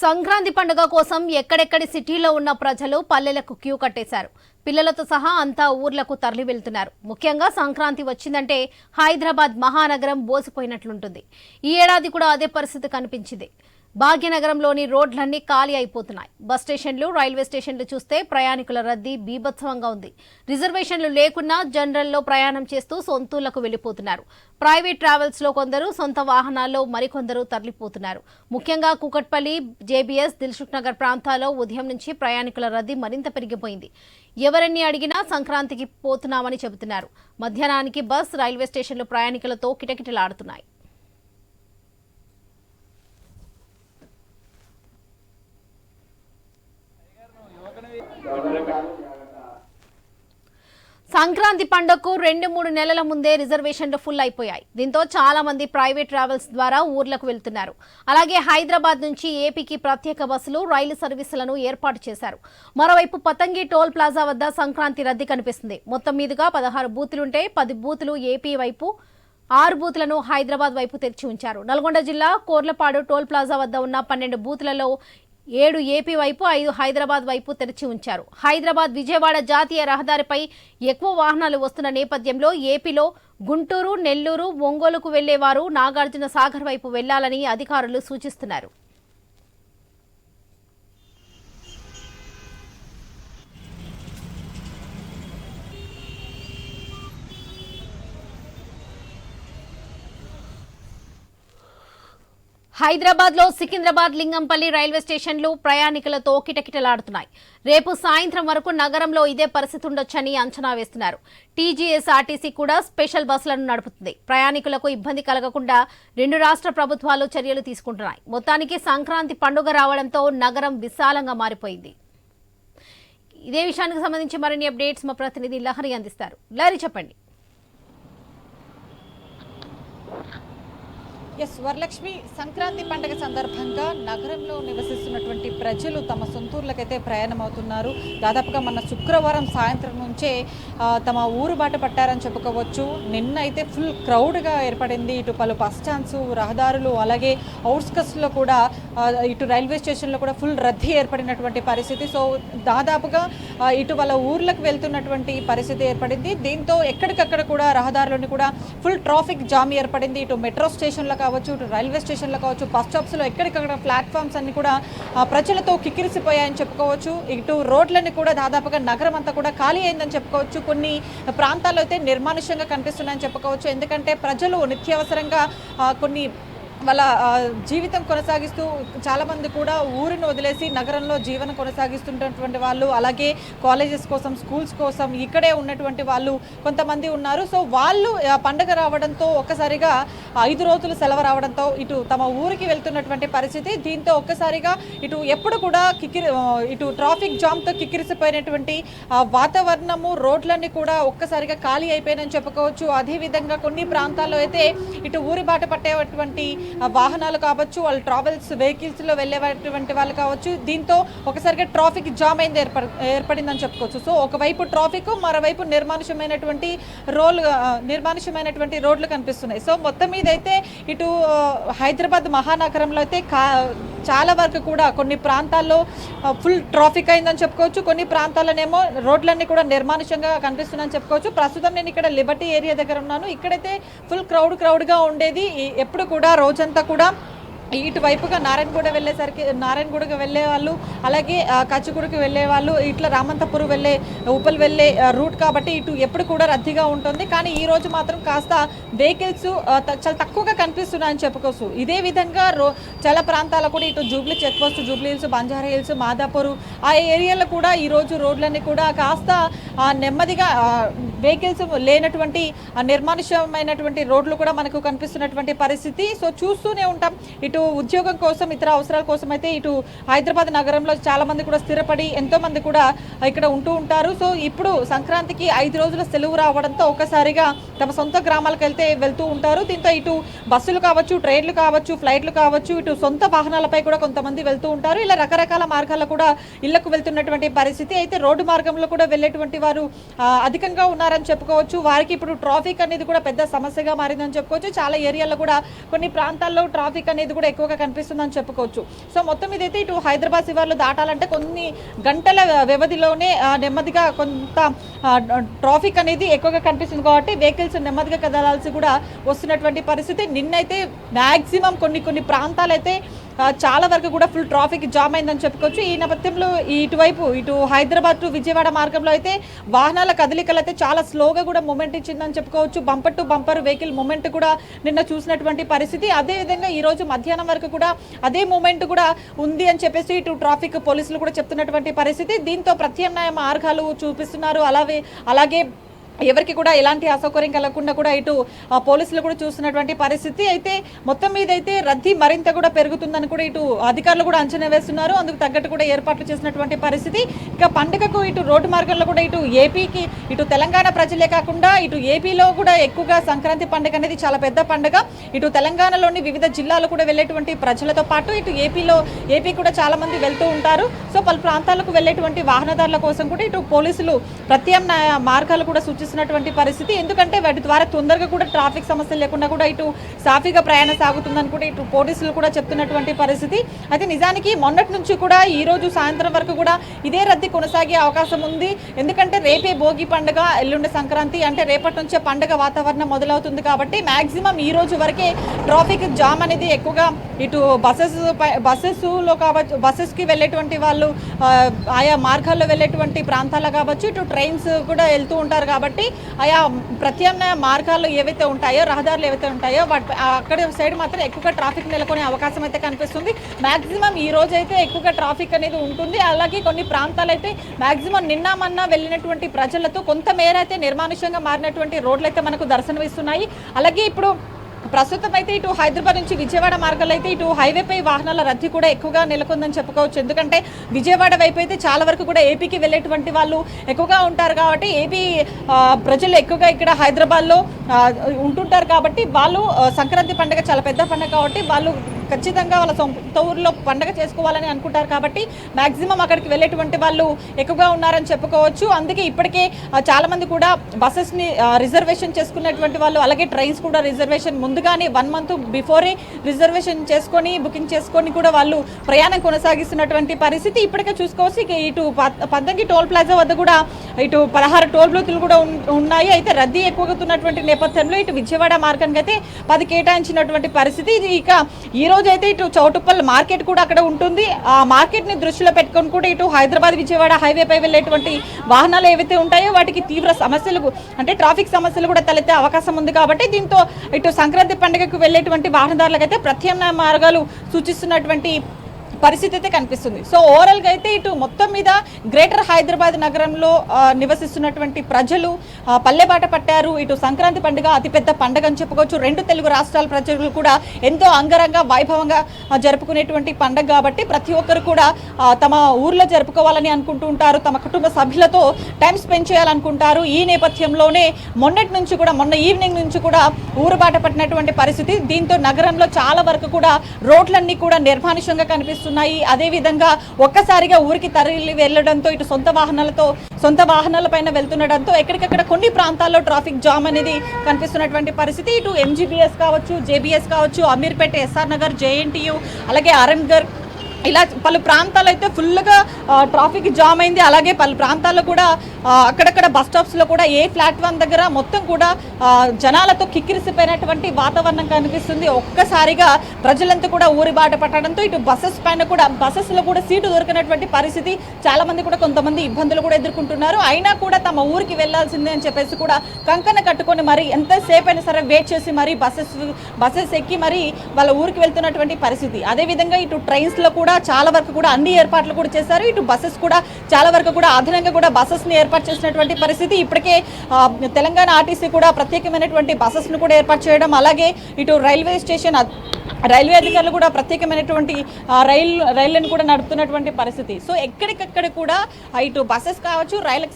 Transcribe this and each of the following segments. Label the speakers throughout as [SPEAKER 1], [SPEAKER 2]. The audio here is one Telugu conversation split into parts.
[SPEAKER 1] సంక్రాంతి పండుగ కోసం ఎక్కడెక్కడి సిటీలో ఉన్న ప్రజలు పల్లెలకు క్యూ కట్టేశారు. పిల్లలతో సహా అంతా ఊర్లకు తరలి వెళ్తున్నారు. ముఖ్యంగా సంక్రాంతి వచ్చిందంటే హైదరాబాద్ మహానగరం బోసిపోయినట్లుంటుంది. ఈ ఏడాది కూడా అదే పరిస్థితి కనిపించింది. భాగ్యనగరంలోని రోడ్లన్నీ ఖాళీ అయిపోతున్నాయి. బస్ స్టేషన్లు రైల్వే స్టేషన్లు చూస్తే ప్రయాణికుల రద్దీ బీభత్సవంగా ఉంది. రిజర్వేషన్లు లేకున్నా జనరల్లో ప్రయాణం చేస్తూ సొంతూళ్ళకు వెళ్ళిపోతున్నారు ప్రైవేట్ ట్రావెల్స్లో కొందరు సొంత వాహనాల్లో మరికొందరు తరలిపోతున్నారు. ముఖ్యంగా కూకట్పల్లి జేబీఎస్ దిల్సుఖ్ నగర్ ప్రాంతాల్లో ఉదయం నుంచి ప్రయాణికుల రద్దీ మరింత పెరిగిపోయింది. ఎవరన్ని అడిగినా సంక్రాంతికి పోతున్నామని చెబుతున్నారు. మధ్యాహ్నానికి బస్ రైల్వే స్టేషన్లు ప్రయాణికులతో కిటకిటలాడుతున్నాయి. సంక్రాంతి పండుగకు రెండు మూడు నెలల ముందే రిజర్వేషన్లు ఫుల్ అయిపోయాయి. దీంతో చాలా మంది ప్రైవేట్ ట్రావెల్స్ ద్వారా ఊర్లకు వెళ్తున్నారు. అలాగే హైదరాబాద్ నుంచి ఏపీకి ప్రత్యేక బస్సులు రైలు సర్వీసులను ఏర్పాటు చేశారు. మరోవైపు పతంగి టోల్ ప్లాజా వద్ద సంక్రాంతి రద్దీ కనిపిస్తుంది. మొత్తం మీదుగా పదహారు బూతులుంటే పది బూతులు ఏపీ వైపు ఆరు బూతులను హైదరాబాద్ వైపు తెరిచి ఉంచారు. నల్గొండ జిల్లా కోర్లపాడు టోల్ ప్లాజా వద్ద ఉన్న పన్నెండు బూతులలో ఏడు ఏపీ వైపు ఐదు హైదరాబాద్ వైపు తెరిచి ఉంచారు. హైదరాబాద్ విజయవాడ జాతీయ రహదారిపై ఎక్కువ వాహనాలు వస్తున్న నేపథ్యంలో ఏపీలో గుంటూరు నెల్లూరు ఒంగోలుకు వెళ్ళేవారు నాగార్జున సాగర్ వైపు వెళ్ళాలని అధికారులు సూచిస్తున్నారు. హైదరాబాద్లో సికింద్రాబాద్ లింగంపల్లి రైల్వే స్టేషన్లు ప్రయాణికులతో కిటకిటలాడుతున్నాయి. రేపు సాయంత్రం వరకు నగరంలో ఇదే పరిస్థితి ఉండొచ్చని అంచనా వేస్తున్నారు. టీజీఎస్ఆర్టీసీ కూడా స్పెషల్ బస్సులను నడుపుతుంది. ప్రయాణికులకు ఇబ్బంది కలగకుండా రెండు రాష్ట్ర ప్రభుత్వాలు చర్యలు తీసుకుంటున్నాయి. మొత్తానికి సంక్రాంతి పండుగ రావడంతో నగరం విశాలంగా మారిపోయింది. ఇదే విషయానికి సంబంధించి మరిన్ని అప్డేట్స్ మా ప్రతినిధి లహరి అందిస్తారు. లహరి చెప్పండి.
[SPEAKER 2] ఎస్ వరలక్ష్మి సంక్రాంతి పండుగ సందర్భంగా నగరంలో నివసిస్తున్నటువంటి ప్రజలు తమ సొంతూర్లకైతే ప్రయాణం అవుతున్నారు దాదాపుగా మన శుక్రవారం సాయంత్రం నుంచే తమ ఊరు బాట పట్టారని చెప్పుకోవచ్చు. నిన్న అయితే ఫుల్ క్రౌడ్గా ఏర్పడింది. ఇటు పలు బస్ స్టాండ్స్ రహదారులు అలాగే అవుట్స్కట్స్లో కూడా ఇటు రైల్వే స్టేషన్లో కూడా ఫుల్ రద్దీ ఏర్పడినటువంటి పరిస్థితి. సో దాదాపుగా ఇటువల ఇటు వాళ్ళ ఊర్లకు వెళ్తున్నటువంటి పరిస్థితి ఏర్పడింది. దీంతో ఎక్కడికక్కడ కూడా రహదారులను కూడా ఫుల్ ట్రాఫిక్ జామ్ ఏర్పడింది. ఇటు మెట్రో స్టేషన్లో కావచ్చు ఇటు రైల్వే స్టేషన్లో కావచ్చు బస్ స్టాప్స్లో ఎక్కడికక్కడ ప్లాట్ఫామ్స్ అన్ని కూడా ప్రజలతో కిక్కిరిసిపోయాయని చెప్పుకోవచ్చు. ఇటు రోడ్లన్నీ కూడా దాదాపుగా నగరం అంతా కూడా ఖాళీ అయిందని చెప్పుకోవచ్చు. కొన్ని ప్రాంతాల్లో అయితే నిర్మానుష్యంగా కనిపిస్తున్నాయని చెప్పుకోవచ్చు. ఎందుకంటే ప్రజలు నిత్యావసరంగా కొన్ని వాళ్ళ జీవితం కొనసాగిస్తూ చాలామంది కూడా ఊరిని వదిలేసి నగరంలో జీవనం కొనసాగిస్తున్నటువంటి వాళ్ళు అలాగే కాలేజెస్ కోసం స్కూల్స్ కోసం ఇక్కడే ఉన్నటువంటి వాళ్ళు కొంతమంది ఉన్నారు. సో వాళ్ళు పండగ రావడంతో ఒక్కసారిగా ఐదు రోజులు సెలవు రావడంతో ఇటు తమ ఊరికి వెళ్తున్నటువంటి పరిస్థితి. దీంతో ఒక్కసారిగా ఇటు ఎప్పుడు కూడా కిక్కిరి ఇటు ట్రాఫిక్ జామ్తో కిక్కిరిసిపోయినటువంటి వాతావరణము రోడ్లన్నీ కూడా ఒక్కసారిగా ఖాళీ అయిపోయినని చెప్పుకోవచ్చు. అదేవిధంగా కొన్ని ప్రాంతాల్లో అయితే ఇటు ఊరి బాట పట్టేటువంటి వాహనాలు కావచ్చు వాళ్ళు ట్రావెల్స్ వెహికల్స్లో వెళ్ళేటువంటి వాళ్ళు కావచ్చు దీంతో ఒకసారిగా ట్రాఫిక్ జామ్ అయింది ఏర్పడిందని చెప్పుకోవచ్చు. సో ఒకవైపు ట్రాఫిక్ మరోవైపు నిర్మానుషమైనటువంటి రోల్ నిర్మానుషమైనటువంటి రోడ్లు కనిపిస్తున్నాయి. సో మొత్తం మీద అయితే ఇటు హైదరాబాద్ మహానగరంలో అయితే కా చాలా వరకు కూడా కొన్ని ప్రాంతాల్లో ఫుల్ ట్రాఫిక్ అయిందని చెప్పుకోవచ్చు. కొన్ని ప్రాంతాలనేమో రోడ్లన్నీ కూడా నిర్మానుష్యంగా కనిపిస్తున్నాయని చెప్పుకోవచ్చు. ప్రస్తుతం నేను ఇక్కడ లిబర్టీ ఏరియా దగ్గర ఉన్నాను. ఇక్కడైతే ఫుల్ క్రౌడ్ క్రౌడ్గా ఉండేది. ఎప్పుడు కూడా రోజంతా కూడా ఇటువైపుగా నారాయణగూడ వెళ్ళేసరికి నారాయణగూడకు వెళ్ళే వాళ్ళు అలాగే కచ్చిగూడకు వెళ్ళే వాళ్ళు ఇట్లా రామంతపురం వెళ్ళే ఉప్పల్ వెళ్ళే రూట్ కాబట్టి ఇటు ఎప్పుడు కూడా రద్దీగా ఉంటుంది. కానీ ఈ రోజు మాత్రం కాస్త వెహికల్స్ త- చాలా తక్కువగా కనిపిస్తున్నాయని చెప్పుకోవచ్చు. ఇదే విధంగా రో చాలా ప్రాంతాల కూడా ఇటు జూబ్లీ చెక్ పోస్ట్ జూబ్లీ హిల్స్ బంజారా హిల్స్ మాదాపూర్ ఆ ఏరియాలో కూడా ఈరోజు రోడ్లన్నీ కూడా కాస్త నెమ్మదిగా వెహికల్స్ లేనటువంటి నిర్మానుష్యమైనటువంటి రోడ్లు కూడా మనకు కనిపిస్తున్నటువంటి పరిస్థితి. సో చూస్తూనే ఉంటాం. ఇటు ఉద్యోగం కోసం ఇతర అవసరాల కోసం అయితే ఇటు హైదరాబాద్ నగరంలో చాలా మంది కూడా స్థిరపడి ఎంతో మంది కూడా ఇక్కడ ఉంటూ ఉంటారు. సో ఇప్పుడు సంక్రాంతికి ఐదు రోజుల సెలవు రావడంతో ఒకసారిగా తమ సొంత గ్రామాలకు వెళ్తే వెళ్తూ ఉంటారు. దీంతో ఇటు బస్సులు కావచ్చు ట్రైన్లు కావచ్చు ఫ్లైట్లు కావచ్చు ఇటు సొంత వాహనాలపై కూడా కొంతమంది వెళ్తూ ఉంటారు. ఇలా రకరకాల మార్గాల్లో కూడా ఇళ్ళకు వెళ్తున్నటువంటి పరిస్థితి. అయితే రోడ్డు మార్గంలో కూడా వెళ్ళేటువంటి వారు అధికంగా ఉన్నారని చెప్పుకోవచ్చు. వారికి ఇప్పుడు ట్రాఫిక్ అనేది కూడా పెద్ద సమస్యగా మారిందని చెప్పుకోవచ్చు. చాలా ఏరియాల్లో కూడా కొన్ని ప్రాంతాల్లో ట్రాఫిక్ అనేది కూడా ఎక్కువగా కనిపిస్తుందని చెప్పుకోవచ్చు. సో మొత్తం ఇదైతే ఇటు హైదరాబాద్ శివార్లు దాటాలంటే కొన్ని గంటల వ్యవధిలోనే నెమ్మదిగా కొంత ట్రాఫిక్ అనేది ఎక్కువగా కనిపిస్తుంది కాబట్టి వెహికల్స్ నెమ్మదిగా కదలాల్సి కూడా వస్తున్నటువంటి పరిస్థితి. నిన్నైతే మ్యాక్సిమం కొన్ని కొన్ని ప్రాంతాలైతే చాలా వరకు కూడా ఫుల్ ట్రాఫిక్ జామ్ అయిందని చెప్పుకోవచ్చు. ఈ నేపథ్యంలో ఇటువైపు ఇటు హైదరాబాద్ టు విజయవాడ మార్గంలో అయితే వాహనాల కదలికలు అయితే చాలా స్లోగా కూడా మూమెంట్ ఇచ్చిందని చెప్పుకోవచ్చు. Bumper to bumper vehicle movement కూడా నిన్న చూసినటువంటి పరిస్థితి. అదేవిధంగా ఈరోజు మధ్యాహ్నం వరకు కూడా అదే మూమెంట్ కూడా ఉంది అని చెప్పేసి ఇటు ట్రాఫిక్ పోలీసులు కూడా చెప్తున్నటువంటి పరిస్థితి. దీంతో ప్రత్యామ్నాయ మార్గాలు చూపిస్తున్నారు. అలాగే అలాగే ఎవరికి కూడా ఎలాంటి అసౌకర్యం కలగకుండా కూడా ఇటు పోలీసులు కూడా చూస్తున్నటువంటి పరిస్థితి. అయితే మొత్తం మీద అయితే రద్దీ మరింత కూడా పెరుగుతుందని కూడా ఇటు అధికారులు కూడా అంచనా వేస్తున్నారు. అందుకు తగ్గట్టు కూడా ఏర్పాట్లు చేసినటువంటి పరిస్థితి. ఇక పండుగకు ఇటు రోడ్డు మార్గంలో కూడా ఇటు ఏపీకి ఇటు తెలంగాణ ప్రజలే కాకుండా ఇటు ఏపీలో కూడా ఎక్కువగా సంక్రాంతి పండుగ అనేది చాలా పెద్ద పండుగ. ఇటు తెలంగాణలోని వివిధ జిల్లాలు కూడా వెళ్ళేటువంటి ప్రజలతో పాటు ఇటు ఏపీలో ఏపీ కూడా చాలా మంది వెళ్తూ ఉంటారు. సో పలు ప్రాంతాలకు వెళ్ళేటువంటి వాహనదారుల కోసం కూడా ఇటు పోలీసులు ప్రత్యామ్నాయ మార్గాలు కూడా చూస్తున్నటువంటి పరిస్థితి. ఎందుకంటే వాటి ద్వారా తొందరగా కూడా ట్రాఫిక్ సమస్యలు లేకుండా కూడా ఇటు సాఫీగా ప్రయాణం సాగుతుందని కూడా ఇటు పోలీసులు కూడా చెప్తున్నటువంటి పరిస్థితి. అయితే నిజానికి మొన్నటి నుంచి కూడా ఈ రోజు సాయంత్రం వరకు కూడా ఇదే రద్దీ కొనసాగే అవకాశం ఉంది. ఎందుకంటే రేపే భోగి పండుగ ఎల్లుండి సంక్రాంతి అంటే రేపటి నుంచే పండుగ వాతావరణం మొదలవుతుంది కాబట్టి మ్యాక్సిమం ఈ రోజు వరకే ట్రాఫిక్ జామ్ అనేది ఎక్కువగా ఇటు బస్సెస్ బస్సెస్లో కావచ్చు బస్సెస్కి వెళ్ళేటువంటి వాళ్ళు ఆయా మార్గాల్లో వెళ్ళేటువంటి ప్రాంతాల్లో కావచ్చు ఇటు ట్రైన్స్ కూడా వెళ్తూ ఉంటారు కాబట్టి ఆయా ప్రత్యామ్నాయ మార్గాలు ఏవైతే ఉంటాయో రహదారులు ఏవైతే ఉంటాయో వాటి అక్కడ సైడ్ మాత్రం ఎక్కువగా ట్రాఫిక్ నెలకొనే అవకాశం అయితే కనిపిస్తుంది. మ్యాక్సిమం ఈ రోజు అయితే ఎక్కువగా ట్రాఫిక్ అనేది ఉంటుంది. అలాగే కొన్ని ప్రాంతాలు అయితే మ్యాక్సిమం నిన్న మొన్న వెళ్ళినటువంటి ప్రజలతో కొంత మేర అయితే నిర్మానుష్యంగా మారినటువంటి రోడ్లు అయితే మనకు దర్శనమిస్తున్నాయి. అలాగే ఇప్పుడు ప్రస్తుతం అయితే ఇటు హైదరాబాద్ నుంచి విజయవాడ మార్గంలో అయితే ఇటు హైవేపై వాహనాల రద్దీ కూడా ఎక్కువగా నెలకొందని చెప్పుకోవచ్చు. ఎందుకంటే విజయవాడ వైపు అయితే చాలా వరకు కూడా ఏపీకి వెళ్ళేటువంటి వాళ్ళు ఎక్కువగా ఉంటారు కాబట్టి ఏపీ ప్రజలు ఎక్కువగా ఇక్కడ హైదరాబాద్లో ఉంటుంటారు కాబట్టి వాళ్ళు సంక్రాంతి పండుగ చాలా పెద్ద పండుగ కాబట్టి వాళ్ళు ఖచ్చితంగా వాళ్ళ సొంత ఊర్లో పండగ చేసుకోవాలని అనుకుంటారు కాబట్టి మాక్సిమం అక్కడికి వెళ్ళేటువంటి వాళ్ళు ఎక్కువగా ఉన్నారని చెప్పుకోవచ్చు. అందుకే ఇప్పటికే చాలామంది కూడా బస్సెస్ని రిజర్వేషన్ చేసుకున్నటువంటి వాళ్ళు అలాగే ట్రైన్స్ కూడా రిజర్వేషన్ ముందుగానే వన్ మంత్ బిఫోరే రిజర్వేషన్ చేసుకొని బుకింగ్ చేసుకొని కూడా వాళ్ళు ప్రయాణం కొనసాగిస్తున్నటువంటి పరిస్థితి. ఇప్పటికే చూసుకోవచ్చు ఇక ఇటు ప- పద్దంకి టోల్ ప్లాజా వద్ద కూడా ఇటు పదహారు టోల్ బ్లూతులు కూడా ఉన్నాయి. అయితే రద్దీ ఎక్కువగుతున్నటువంటి నేపథ్యంలో ఇటు విజయవాడ మార్గానికి అయితే పది కేటాయించినటువంటి పరిస్థితి. ఇక ఈరోజు రోజు అయితే ఇటు చౌటుప్పల్ మార్కెట్ కూడా అక్కడ ఉంటుంది. ఆ మార్కెట్ని దృష్టిలో పెట్టుకొని కూడా ఇటు హైదరాబాద్ విజయవాడ హైవేపై వెళ్ళేటువంటి వాహనాలు ఏవైతే ఉంటాయో వాటికి తీవ్ర సమస్యలు అంటే ట్రాఫిక్ సమస్యలు కూడా తలెత్తే అవకాశం ఉంది కాబట్టి దీంతో ఇటు సంక్రాంతి పండుగకు వెళ్ళేటువంటి వాహనదారులకైతే ప్రత్యామ్నాయ మార్గాలు సూచిస్తున్నటువంటి పరిస్థితి అయితే కనిపిస్తుంది. సో ఓవరాల్గా అయితే ఇటు మొత్తం మీద గ్రేటర్ హైదరాబాద్ నగరంలో నివసిస్తున్నటువంటి ప్రజలు పల్లెబాట పట్టారు. ఇటు సంక్రాంతి పండుగ అతిపెద్ద పండుగ అని చెప్పుకోవచ్చు. రెండు తెలుగు రాష్ట్రాల ప్రజలు కూడా ఎంతో అంగరంగ వైభవంగా జరుపుకునేటువంటి పండుగ కాబట్టి ప్రతి ఒక్కరు కూడా తమ ఊర్లో జరుపుకోవాలని అనుకుంటూ ఉంటారు. తమ కుటుంబ సభ్యులతో టైం స్పెండ్ చేయాలనుకుంటారు. ఈ నేపథ్యంలోనే మొన్నటి నుంచి కూడా మొన్న ఈవినింగ్ నుంచి కూడా ఊరు బాట పట్టినటువంటి పరిస్థితి. దీంతో నగరంలో చాలా వరకు కూడా రోడ్లన్నీ కూడా నిర్మానుష్యంగా కనిపిస్తున్నాయి అదేవిధంగా ఒక్కసారిగా ఊరికి తరలి వెళ్ళడంతో ఇటు సొంత వాహనాలతో సొంత వాహనాల పైన వెళ్తుండడంతో ఎక్కడికక్కడ కొన్ని ప్రాంతాల్లో ట్రాఫిక్ జామ్ అనేది కనిపిస్తున్నటువంటి పరిస్థితి. ఇటు ఎంజీబీఎస్ కావచ్చు జేబీఎస్ కావచ్చు అమీర్పేట ఎస్ఆర్ నగర్ జేఎన్టీయు అలాగే ఆర్ఎంగర్ ఇలా పలు ప్రాంతాలు అయితే ఫుల్గా ట్రాఫిక్ జామ్ అయింది. అలాగే పలు ప్రాంతాల్లో కూడా అక్కడక్కడ బస్ స్టాప్స్లో కూడా ఏ ప్లాట్ఫామ్ దగ్గర మొత్తం కూడా జనాలతో కిక్కిరిసిపోయినటువంటి వాతావరణం కనిపిస్తుంది. ఒక్కసారిగా ప్రజలంతా కూడా ఊరి బాట పట్టడంతో ఇటు బస్సెస్ పైన కూడా బస్సెస్లో కూడా సీటు దొరికినటువంటి పరిస్థితి చాలామంది కూడా కొంతమంది ఇబ్బందులు కూడా ఎదుర్కొంటున్నారు. అయినా కూడా తమ ఊరికి వెళ్ళాల్సిందే అని చెప్పేసి కూడా కంకణ కట్టుకొని మరి ఎంతసేపు అయినా సరే వెయిట్ చేసి మరి బస్సెస్ బస్సెస్ ఎక్కి మరి వాళ్ళ ఊరికి వెళ్తున్నటువంటి పరిస్థితి. అదేవిధంగా ఇటు ట్రైన్స్లో కూడా చాలా వరకు కూడా అన్ని ఏర్పాట్లు కూడా చేశారు. ఇటు బస్సెస్ కూడా చాలా వరకు కూడా అదనంగా కూడా బస్సెస్ని ఏర్పాటు చేసినటువంటి పరిస్థితి. ఇప్పటికే తెలంగాణ ఆర్టీసీ కూడా ప్రత్యేకమైనటువంటి బస్సెస్ను కూడా ఏర్పాటు చేయడం. అలాగే ఇటు రైల్వే స్టేషన్ రైల్వే అధికారులు కూడా ప్రత్యేకమైనటువంటి రైలు రైళ్ళను కూడా నడుపుతున్నటువంటి పరిస్థితి. సో ఎక్కడికక్కడ కూడా ఇటు బస్సెస్ కావచ్చు రైళ్ళకు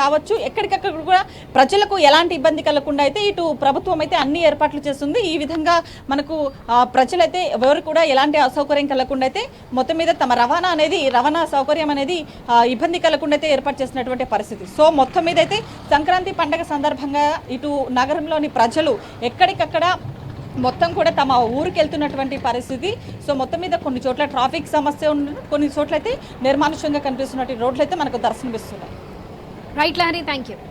[SPEAKER 2] కావచ్చు ఎక్కడికక్కడ కూడా ప్రజలకు ఎలాంటి ఇబ్బంది కలగకుండా అయితే ఇటు ప్రభుత్వం అయితే అన్ని ఏర్పాట్లు చేస్తుంది. ఈ విధంగా మనకు ప్రజలైతే ఎవరు కూడా ఎలాంటి అసౌకర్యం కలగకుండా అయితే మొత్తం మీద తమ రవాణా అనేది రవాణా సౌకర్యం అనేది ఇబ్బంది కలగకుండా అయితే ఏర్పాటు చేసినటువంటి పరిస్థితి. సో మొత్తం మీద అయితే సంక్రాంతి పండగ సందర్భంగా ఇటు నగరంలోని ప్రజలు ఎక్కడికక్కడ మొత్తం కూడా తమ ఊరికి వెళ్తున్నటువంటి పరిస్థితి. సో మొత్తం మీద కొన్ని చోట్ల ట్రాఫిక్ సమస్య కొన్ని చోట్ల అయితే నిర్మానుష్యంగా కనిపిస్తున్నటువంటి రోడ్లు అయితే మనకు దర్శనమిస్తున్నాయి.
[SPEAKER 1] Right Lahari thank you